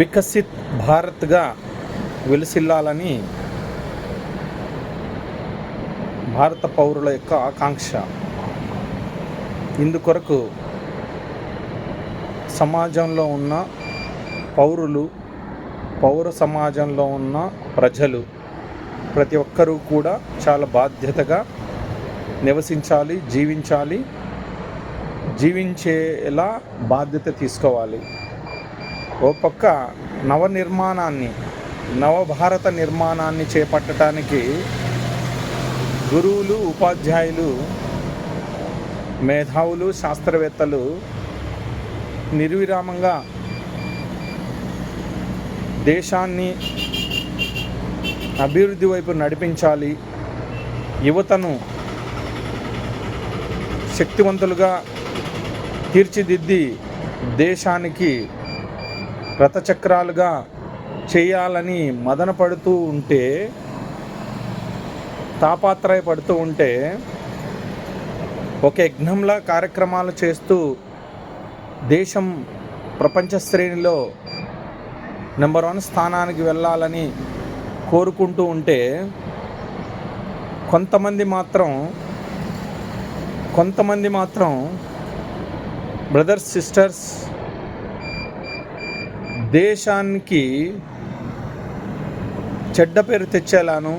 వికసిత్ భారత్గా వెలిసిల్లాలని భారత పౌరుల యొక్క ఆకాంక్ష. ఇందుకొరకు సమాజంలో ఉన్న పౌరులు పౌర సమాజంలో ఉన్న ప్రజలు ప్రతి ఒక్కరూ కూడా చాలా బాధ్యతగా నివసించాలి జీవించాలి జీవించేలా బాధ్యత తీసుకోవాలి. ఓ పక్క నవ నిర్మాణాన్ని నవభారత నిర్మాణాన్ని చేపట్టడానికి గురువులు ఉపాధ్యాయులు మేధావులు శాస్త్రవేత్తలు నిర్విరామంగా దేశాన్ని అభివృద్ధి వైపు నడిపించాలి. యువతను శక్తివంతులుగా తీర్చిదిద్ది దేశానికి రథచక్రాలుగా చేయాలని మదన పడుతూ ఉంటే తాపాత్రయపడుతూ ఉంటే ఒక యజ్ఞంలా కార్యక్రమాలు చేస్తూ దేశం ప్రపంచ శ్రేణిలో నెంబర్ వన్ స్థానానికి వెళ్ళాలని కోరుకుంటూ ఉంటే కొంతమంది మాత్రం కొంతమంది మాత్రం బ్రదర్స్ సిస్టర్స్ దేశానికి చెడ్డ పేరు తెచ్చేలాను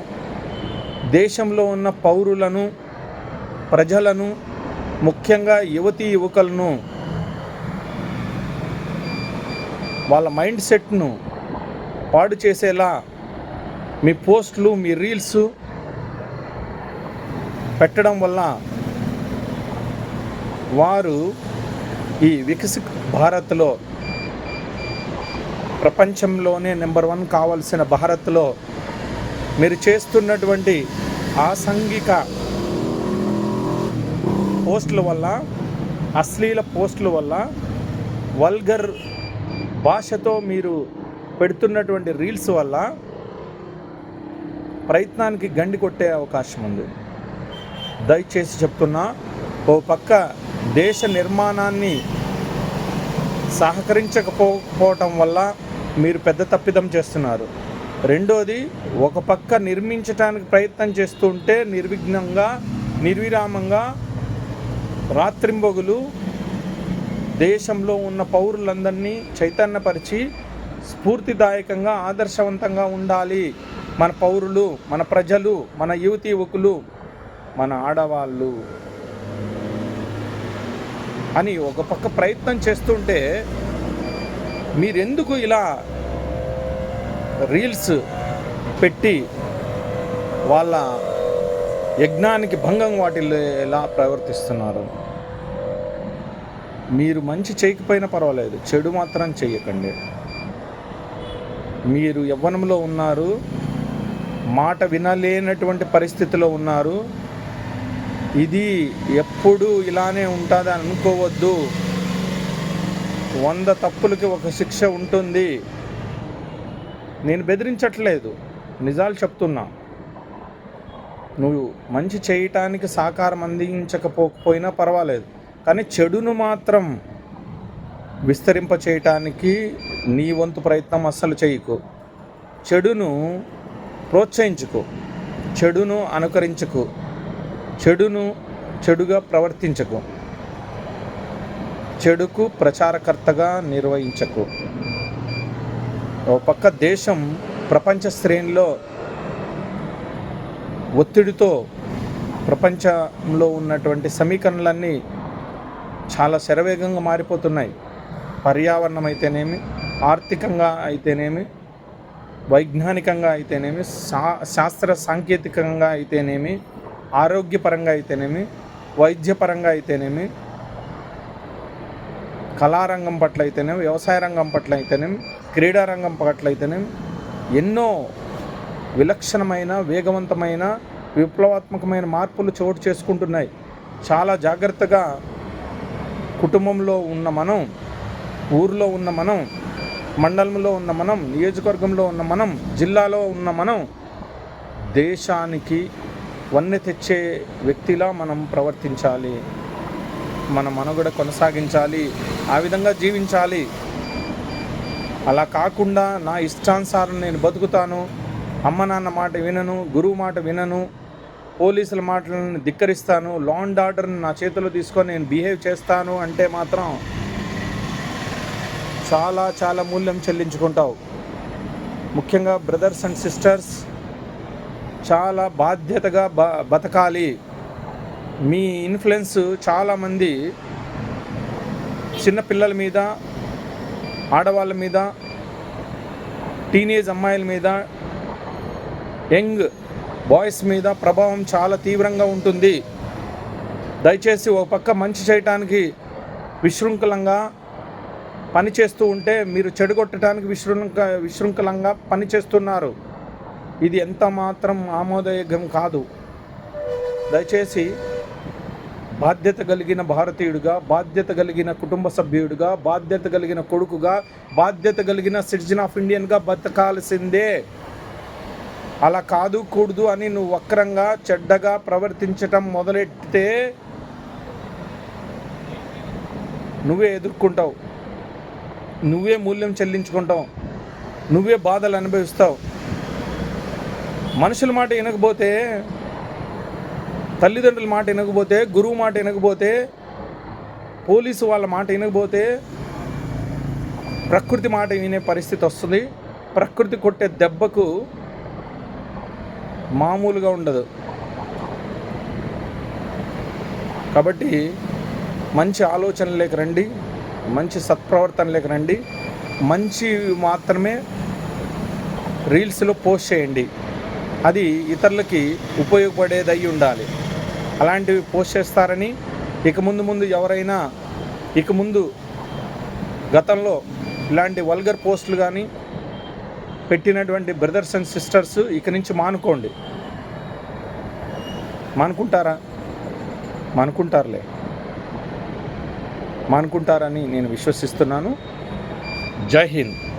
దేశంలో ఉన్న పౌరులను ప్రజలను ముఖ్యంగా యువతీ యువకులను వాళ్ళ మైండ్ సెట్ను పాడు చేసేలా మీ పోస్టులు మీ రీల్స్ పెట్టడం వల్ల వారు ఈ వికసిత్ భారత్లో ప్రపంచంలోనే నెంబర్ వన్ కావాల్సిన భారత్లో మీరు చేస్తున్నటువంటి ఆసంఘిక పోస్టుల వల్ల అశ్లీల పోస్టుల వల్ల వల్గర్ భాషతో మీరు పెడుతున్నటువంటి రీల్స్ వల్ల ప్రయత్నానికి గండి కొట్టే అవకాశం ఉంది. దయచేసి చెప్తున్నా ఓ పక్క దేశ నిర్మాణాన్ని సహకరించకపోవటం వల్ల మీరు పెద్ద తప్పిదం చేస్తున్నారు. రెండోది ఒక పక్క నిర్మించడానికి ప్రయత్నం చేస్తుంటే నిర్విఘ్నంగా నిర్విరామంగా రాత్రింబొగులు దేశంలో ఉన్న పౌరులందరినీ చైతన్యపరిచి స్ఫూర్తిదాయకంగా ఆదర్శవంతంగా ఉండాలి. మన పౌరులు మన ప్రజలు మన యువతి యువకులు మన ఆడవాళ్ళు అని ఒక పక్క ప్రయత్నం చేస్తుంటే మీరెందుకు ఇలా రీల్స్ పెట్టి వాళ్ళ యజ్ఞానికి భంగం వాటిల్లేలా ప్రవర్తిస్తున్నారు? మీరు మంచి చేయకపోయినా పర్వాలేదు చెడు మాత్రం చేయకండి. మీరు యవ్వనంలో ఉన్నారు మాట వినలేనటువంటి పరిస్థితిలో ఉన్నారు. ఇది ఎప్పుడు ఇలానే ఉంటుందని అనుకోవద్దు. వంద తప్పులకి ఒక శిక్ష ఉంటుంది. నేను బెదిరించట్లేదు. నిజాలు చెప్తున్నా. నువ్వు మంచి చేయటానికి సహకారం అందించకపోకపోయినా పర్వాలేదు. కానీ చెడును మాత్రం విస్తరింప చేయటానికి నీ వంతు ప్రయత్నం అస్సలు చేయకు. చెడును ప్రోత్సహించుకో. చెడును అనుకరించకు. చెడును చెడుగా ప్రవర్తించకు. చెడుకు ప్రచారకర్తగా నిర్వహించకు. ఓ పక్క దేశం ప్రపంచ శ్రేణిలో ఒత్తిడితో ప్రపంచంలో ఉన్నటువంటి సమీకరణలన్నీ చాలా శరవేగంగా మారిపోతున్నాయి. పర్యావరణం అయితేనేమి ఆర్థికంగా అయితేనేమి వైజ్ఞానికంగా అయితేనేమి శా శాస్త్ర సాంకేతికంగా అయితేనేమి ఆరోగ్యపరంగా అయితేనేమి వైద్యపరంగా అయితేనేమి కళారంగం పట్ల అయితేనే వ్యవసాయ రంగం పట్ల అయితేనే క్రీడా రంగం పట్ల అయితేనే ఎన్నో విలక్షణమైన వేగవంతమైన విప్లవాత్మకమైన మార్పులు చోటు చేసుకుంటున్నాయి. చాలా జాగ్రత్తగా కుటుంబంలో ఉన్న మనం ఊర్లో ఉన్న మనం మండలంలో ఉన్న మనం నియోజకవర్గంలో ఉన్న మనం జిల్లాలో ఉన్న మనం దేశానికి వన్నె తెచ్చే వ్యక్తిలా మనం ప్రవర్తించాలి. మన మనుగడ కొనసాగించాలి ఆ విధంగా జీవించాలి. అలా కాకుండా నా ఇష్టానుసారం నేను బతుకుతాను. అమ్మ నాన్న మాట వినను గురువు మాట వినను పోలీసుల మాటలను ధిక్కరిస్తాను లా అండ్ ఆర్డర్ని నా చేతిలో తీసుకొని నేను బిహేవ్ చేస్తాను అంటే మాత్రం చాలా చాలా మూల్యం చెల్లించుకుంటావు. ముఖ్యంగా బ్రదర్స్ అండ్ సిస్టర్స్ చాలా బాధ్యతగా బ బతకాలి. మీ ఇన్ఫ్లుయెన్స్ చాలామంది చిన్నపిల్లల మీద ఆడవాళ్ళ మీద టీనేజ్ అమ్మాయిల మీద యంగ్ బాయ్స్ మీద ప్రభావం చాలా తీవ్రంగా ఉంటుంది. దయచేసి ఒక పక్క మంచి చేయటానికి విశృంఖలంగా పనిచేస్తూ ఉంటే మీరు చెడగొట్టడానికి విశృంఖ విశృంఖలంగా పనిచేస్తున్నారు. ఇది ఎంత మాత్రం ఆమోదయోగ్యం కాదు. దయచేసి బాధ్యత కలిగిన భారతీయుడిగా బాధ్యత కలిగిన కుటుంబ సభ్యుడిగా బాధ్యత కలిగిన కొడుకుగా బాధ్యత కలిగిన సిటిజన్ ఆఫ్ ఇండియన్గా బతకాల్సిందే. అలా కాదు కూడదు అని నువ్వు వక్రంగా చెడ్డగా ప్రవర్తించటం మొదలెట్టితే నువ్వే ఎదుర్కొంటావు. నువ్వే మూల్యం చెల్లించుకుంటావు. నువ్వే బాధలు అనుభవిస్తావు. మనుషుల మాట వినకపోతే తల్లిదండ్రుల మాట వినకపోతే గురువు మాట వినకపోతే పోలీసు వాళ్ళ మాట వినకపోతే ప్రకృతి మాట వినే పరిస్థితి వస్తుంది. ప్రకృతి కొట్టే దెబ్బకు మామూలుగా ఉండదు. కాబట్టి మంచి ఆలోచనలేక రండి మంచి సత్ప్రవర్తనలేకి రండి మంచి మాత్రమే రీల్స్లో పోస్ట్ చేయండి. అది ఇతరులకి ఉపయోగపడేది అయి ఉండాలి. అలాంటివి పోస్ట్ చేస్తారని ఇక ముందు ముందు ఎవరైనా ఇక ముందు గతంలో ఇలాంటి వల్గర్ పోస్టులు కానీ పెట్టినటువంటి బ్రదర్స్ అండ్ సిస్టర్స్ ఇక నుంచి మానుకోండి. మానుకుంటారా? మానుకుంటారులే. మానుకుంటారని నేను విశ్వసిస్తున్నాను. జై హింద్.